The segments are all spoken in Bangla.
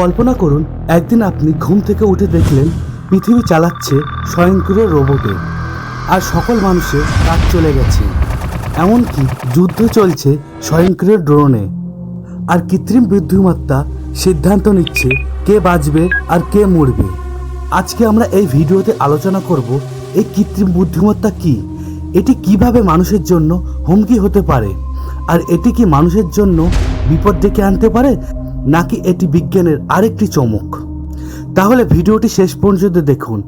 কল্পনা করুন, একদিন আপনি ঘুম থেকে উঠে দেখলেন পৃথিবী চালাচ্ছে স্বয়ংক্রিয় রোবটে আর সকল মানুষের কাজ চলে গেছে। এমনকি যুদ্ধ চলছে স্বয়ংক্রিয় ড্রোনে। আর কৃত্রিম বুদ্ধিমত্তা সিদ্ধান্ত নিচ্ছে কে বাঁচবে আর কে মরবে। আজকে আমরা এই ভিডিওতে আলোচনা করব, এই কৃত্রিম বুদ্ধিমত্তা কি? এটি কীভাবে মানুষের জন্য হুমকি হতে পারে? আর এটি কি মানুষের জন্য বিপদ ডেকে আনতে পারে? নাকি এটি বিজ্ঞানের আরেকটি চমক? তাহলে ভিডিওটি শেষ পর্যন্ত দেখুন।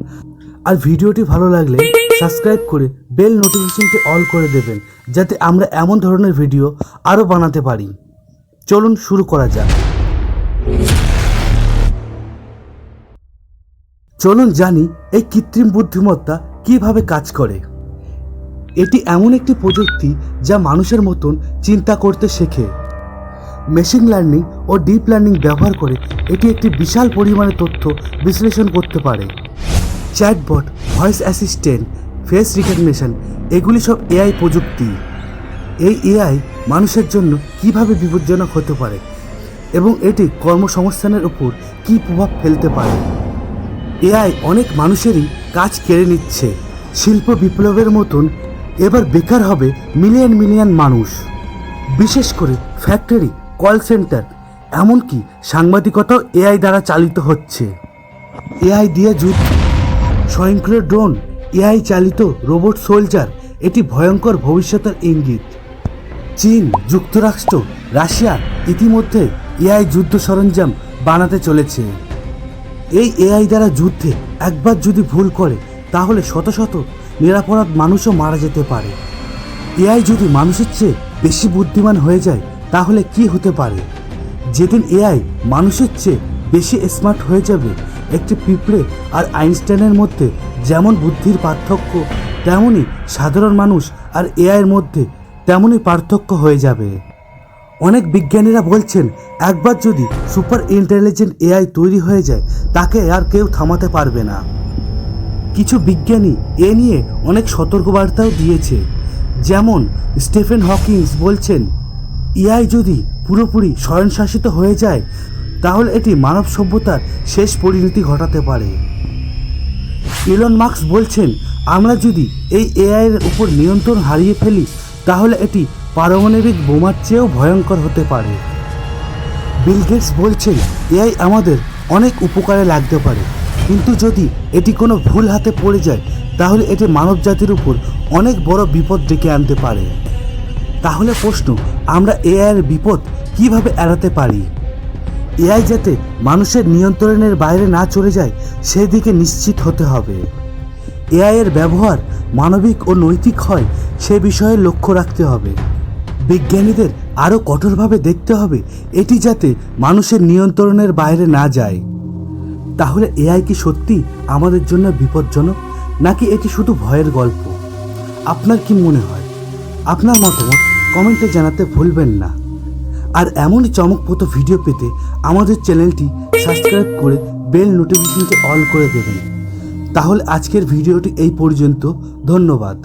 আর ভিডিওটি ভালো লাগলে সাবস্ক্রাইব করে বেল নোটিফিকেশনটি অল করে দেবেন, যাতে আমরা এমন ধরনের ভিডিও আরও বানাতে পারি। চলুন শুরু করা যাক। চলুন জানি এই কৃত্রিম বুদ্ধিমত্তা কীভাবে কাজ করে। এটি এমন একটি প্রযুক্তি যা মানুষের মতন চিন্তা করতে শেখে। মেশিন লার্নিং ও ডিপ লার্নিং ব্যবহার করে এটি একটি বিশাল পরিমাণে তথ্য বিশ্লেষণ করতে পারে। Chatbot voice assistant face recognition এগুলি সব এআই প্রযুক্তি। এই এআই মানুষের জন্য কীভাবে বিপজ্জনক হতে পারে এবং এটি কর্মসংস্থানের উপর কী প্রভাব ফেলতে পারে? এআই অনেক মানুষেরই কাজ কেড়ে নিচ্ছে। শিল্প বিপ্লবের মতন এবার বেকার হবে মিলিয়ন মিলিয়ন মানুষ। বিশেষ করে ফ্যাক্টরি কল সেন্টার এমনকি সাংবাদিকতাও এআই দ্বারা চালিত হচ্ছে। এআই দিয়ে যুদ্ধ। স্বয়ংক্রিয় ড্রোন, এআই চালিত রোবট সোলজার, এটি ভয়ঙ্কর ভবিষ্যতের ইঙ্গিত। চীন, যুক্তরাষ্ট্র, রাশিয়া ইতিমধ্যে এআই যুদ্ধ সরঞ্জাম বানাতে চলেছে। এই এআই দ্বারা যুদ্ধে একবার যদি ভুল করে, তাহলে শত শত নিরাপরাধ মানুষও মারা যেতে পারে। এআই যদি মানুষের চেয়ে বেশি বুদ্ধিমান হয়ে যায়, তাহলে কি হতে পারে? যেদিন এআই মানুষের চেয়ে বেশি স্মার্ট হয়ে যাবে, একটি পিঁপড়ে আর আইনস্টাইনের মধ্যে যেমন বুদ্ধির পার্থক্য তেমনই সাধারণ মানুষ আর এআইয়ের মধ্যে তেমনই পার্থক্য হয়ে যাবে। অনেক বিজ্ঞানীরা বলছেন, একবার যদি সুপার ইন্টেলিজেন্ট এআই তৈরি হয়ে যায়, তাকে আর কেউ থামাতে পারবে না। কিছু বিজ্ঞানী এ নিয়ে অনেক সতর্কবার্তাও দিয়েছে। যেমন স্টিফেন হকিংস বলছেন, এআই যদি পুরোপুরি স্বয়ংশাসিত হয়ে যায়, তাহলে এটি মানব সভ্যতার শেষ পরিণতি ঘটাতে পারে। ইলন মার্কস বলছেন, আমরা যদি এই এআইয়ের উপর নিয়ন্ত্রণ হারিয়ে ফেলি, তাহলে এটি পারমাণবিক বোমার চেয়েও ভয়ঙ্কর হতে পারে। বিল গেটস বলছেন, এআই আমাদের অনেক উপকারে লাগতে পারে, কিন্তু যদি এটি কোনো ভুল হাতে পড়ে যায়, তাহলে এটি মানব জাতির উপর অনেক বড় বিপদ ডেকে আনতে পারে। তাহলে প্রশ্ন, আমরা এআইয়ের বিপদ কীভাবে এড়াতে পারি? এআই যাতে মানুষের নিয়ন্ত্রণের বাইরে না চলে যায়, সেদিকে নিশ্চিত হতে হবে। এআইয়ের ব্যবহার মানবিক ও নৈতিক হয়, সে বিষয়ে লক্ষ্য রাখতে হবে। বিজ্ঞানীদের আরও কঠোরভাবে দেখতে হবে, এটি যাতে মানুষের নিয়ন্ত্রণের বাইরে না যায়। তাহলে এআই কি সত্যি আমাদের জন্য বিপজ্জনক, নাকি এটি শুধু ভয়ের গল্প? আপনার কি মনে হয়? আপনার মতামত কমেন্টে জানাতে ভুলবেন না। আর এমনই চমকপ্রত ভিডিও পেতে আমাদের চ্যানেলটি সাবস্ক্রাইব করে বেল নোটিফিকেশনটি অল করে দেবেন। তাহলে আজকের ভিডিওটি এই পর্যন্ত। ধন্যবাদ।